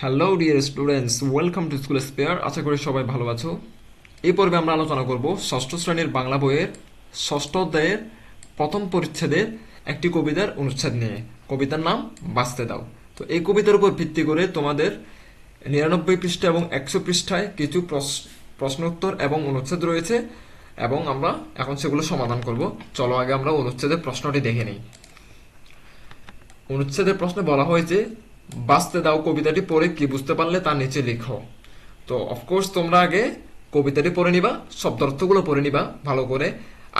Hello dear students welcome to school spare আশা করি সবাই ভালো আছো। এই পর্বে আমরা আলোচনা করব ষষ্ঠ শ্রেণির বাংলা বইয়ের ষষ্ঠ অধ্যায়ের প্রথম পরিচ্ছেদের একটি কবিতার অনুচ্ছেদ নিয়ে। কবিতার নাম বাঁচতে দাও। তো এই কবিতার উপর ভিত্তি করে তোমাদের নিরানব্বই পৃষ্ঠা এবং একশো পৃষ্ঠায় কিছু প্রশ- প্রশ্নোত্তর এবং অনুচ্ছেদ রয়েছে এবং আমরা এখন সেগুলো সমাধান করব। চলো আগে আমরা অনুচ্ছেদের প্রশ্নটি দেখে নিই। অনুচ্ছেদের প্রশ্নে বলা হয়েছে বাঁচতে দাও কবিতাটি পড়ে, কি বুঝতে পারলে তা নিচে লিখো। তো অফকোর্স তোমরা আগে কবিতাটি পড়ে নিবা শব্দ অর্থগুলো পড়ে নিবা, ভালো করে।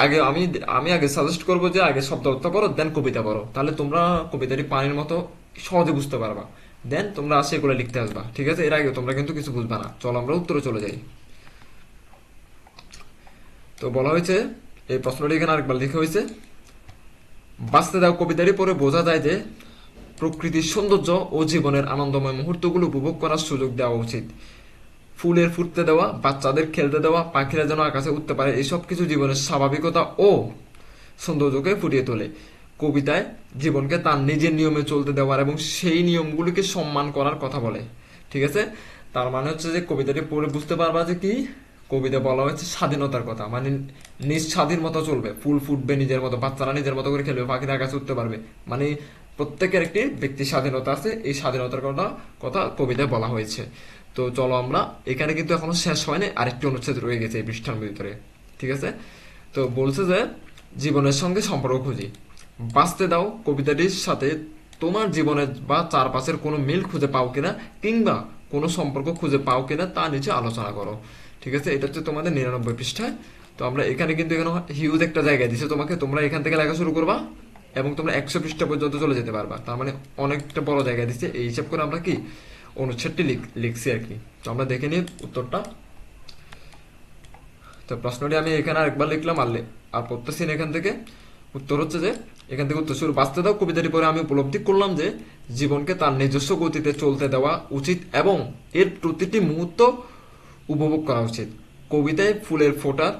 আগে আমি আমি আগে সাজেস্ট করব যে, আগে শব্দ অর্থ পড়ো দেন কবিতা পড়ো। তাহলে তোমরা কবিতাটি পানির মতো সহজে বুঝতে পারবা। দেন তোমরা আসে সেগুলো লিখতে আসবা, ঠিক আছে? এর আগে তোমরা কিন্তু কিছু বুঝবা না। চলো, আমরা উত্তরে চলে যাই। তো বলা হয়েছে, এই প্রশ্নটি এখানে আরেকবার লেখা হয়েছে, বাঁচতে দাও কবিতাটি পড়ে, বোঝা যায় যে প্রকৃতির সৌন্দর্য ও জীবনের আনন্দময় মুহূর্তগুলো উপভোগ করার সুযোগ দেওয়া উচিত। ফুলের ফুটতে দেওয়া, বাচ্চাদের খেলতে দেওয়া, পাখিরা যেন আকাশে উঠতে পারে, এসব কিছু জীবনের স্বাভাবিকতা ও সৌন্দর্যকে ফুটিয়ে তোলে। কবিতায় জীবনকে তার নিজের নিয়মে চলতে দেওয়ার এবং সেই নিয়মগুলিকে সম্মান করার কথা বলে। ঠিক আছে? তার মানে হচ্ছে যে কবিতাটি পড়ে বুঝতে পারবা যে কি? কবিতা বলা হয়েছে স্বাধীনতার কথা মানে নিজ স্বাধীন মতো চলবে। ফুল ফুটবে নিজের মতো, বাচ্চারা নিজের মতো করে খেলবে, পাখিরা আকাশে উঠতে পারবে। মানে প্রত্যেকের একটি ব্যক্তি স্বাধীনতা আছে, এই স্বাধীনতার কথা কথা কবিতায় বলা হয়েছে। তো চলো আমরা, এখানে কিন্তু এখনও শেষ হয়নি, আরেকটি অনুচ্ছেদ রয়ে গেছে এই পৃষ্ঠার ভিতরে, ঠিক আছে? তো বলছে যে, জীবনের সঙ্গে সম্পর্ক খুঁজি। বাঁচতে দাও কবিতাটির সাথে, তোমার জীবনের বা চারপাশের কোনো মিল খুঁজে পাও কিনা, কিংবা কোনো সম্পর্ক খুঁজে পাও কিনা, তা নিচে আলোচনা করো। ঠিক আছে? এটা হচ্ছে তোমাদের নিরানব্বই পৃষ্ঠায়। তো আমরা এখানে কিন্তু এখানে হিউজ একটা জায়গায় দিছে তোমাকে, তোমরা এখান থেকে লেখা শুরু করবা। এবং তোমরা একশো পৃষ্ঠা পর্যন্ত চলে যেতে পারবা। তার মানে অনেকটা বড় জায়গায় দিচ্ছে। এই হিসাব করে আমরা কি অনুচ্ছেদটি লিখছি আর কি। তো আমরা দেখে নিই উত্তরটা। তো প্রশ্নটি আমি এখানে আরেকবার লিখলাম, আর আর পড়তেছি এখান থেকে। উত্তর হচ্ছে যে, এখান থেকে উত্তর শুরু। বাঁচতে দাও, কবিতাটি পরে আমি উপলব্ধি করলাম যে, জীবনকে তার নিজস্ব গতিতে চলতে দেওয়া উচিত এবং এর প্রতিটি মুহূর্ত উপভোগ করা উচিত। কবিতায় ফুলের ফোটার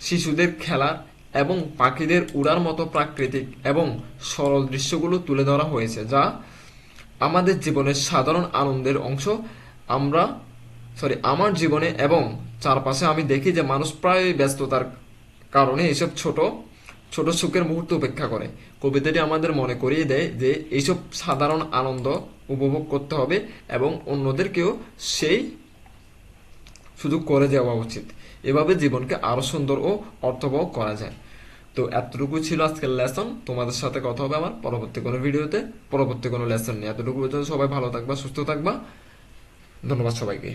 শিশুদের খেলার এবং পাখিদের উড়ার মতো প্রাকৃতিক এবং সরল দৃশ্যগুলো তুলে ধরা হয়েছে, যা আমাদের জীবনের সাধারণ আনন্দের অংশ। আমরা সরি আমার জীবনে এবং চারপাশে আমি দেখি যে মানুষ প্রায় ব্যস্ততার কারণে এইসব ছোট ছোট সুখের মুহূর্ত উপেক্ষা করে। কবিতাটি আমাদের মনে করিয়ে দেয় যে এইসব সাধারণ আনন্দ উপভোগ করতে হবে এবং অন্যদেরকেও সেই সুযোগ করে দেওয়া উচিত। এভাবে জীবনকে আরও সুন্দর ও অর্থবহ করা যায়। তো এতটুকু ছিল আজকের লেসন তোমাদের সাথে কথা হবে আমার পরবর্তী কোনো ভিডিওতে। পরবর্তী কোনো লেসন নিয়ে। এতটুকু সবাই ভালো থাকবা, সুস্থ থাকবা। ধন্যবাদ সবাইকে।